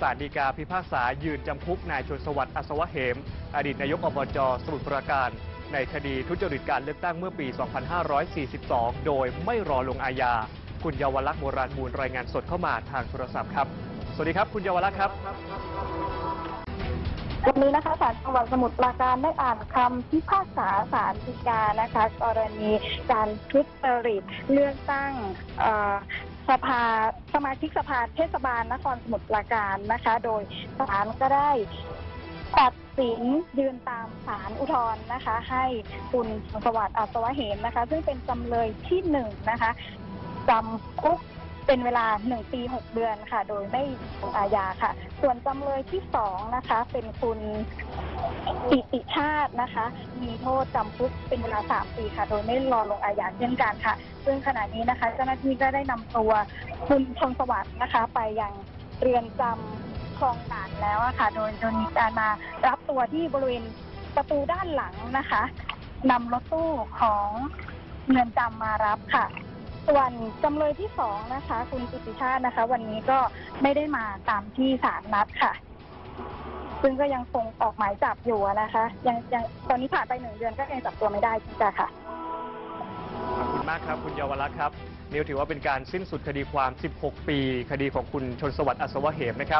ศาลฎีกาพิพากษายืนจำคุกนายชนสวัสดิ์อัศวะเหม อดีตนายกอบจสมุทรปราการ ในคดีทุจริตการเลือกตั้งเมื่อปี 2542 โดยไม่รอลงอาญา คุณเยาวลักษณ์โบราณมูลรายงานสดเข้ามาทางโทรศัพท์ครับ สวัสดีครับ คุณเยาวลักษณ์ครับวันนี้นะคะศาลจังหวัดสมุทรปราการได้อ่านคำพิพากษาศาลฎีกานะคะ กรณีการทุจริตเลือกตั้งออ สภาสมาชิกสภาเทศบาลนครสมุทรปราการนะคะ โดยศาลก็ได้ตัดสินยืนตามศาลอุทธรณ์นะคะ ให้คุณสวัสดิ์อัศวะเหมนะคะ ซึ่งเป็นจำเลยที่หนึ่งนะคะจำคุกเป็นเวลาหนึ่งปีหกเดือนค่ะ โดยไม่ลงอาญาค่ะ ส่วนจำเลยที่สองนะคะ เป็นคุณปิติชาตินะคะ มีโทษจำคุกเป็นเวลาสามปีค่ะ โดยไม่รอลงอาญาเช่นกันค่ะ ซึ่งขณะนี้นะคะ เจ้าหน้าที่ก็ได้นำตัวคุณชนสวัสดิ์นะคะ ไปยังเรือนจำคลองด่านแล้วะค่ะ โดยโดยมีการมารับตัวที่บริเวณประตูด้านหลังนะคะนำรถตู้ของเรือนจำมารับค่ะ ส่วนจำเลยที่สองนะคะ คุณปิติชาตินะคะ วันนี้ก็ไม่ได้มาตามที่ศาลนัดค่ะ ซึ่งก็ยังคงออกหมายจับอยู่นะคะ ยังยังตอนนี้ผ่านไปหนึ่งเดือนก็ยังจับตัวไม่ได้จริงๆค่ะ มากครับ คุณเยาวรักษ์ครับนี่ถือว่าเป็นการสิ้นสุดคดีความ 16 ปี คดีของคุณชนสวัสดิ์อัศวะเหมนะครับ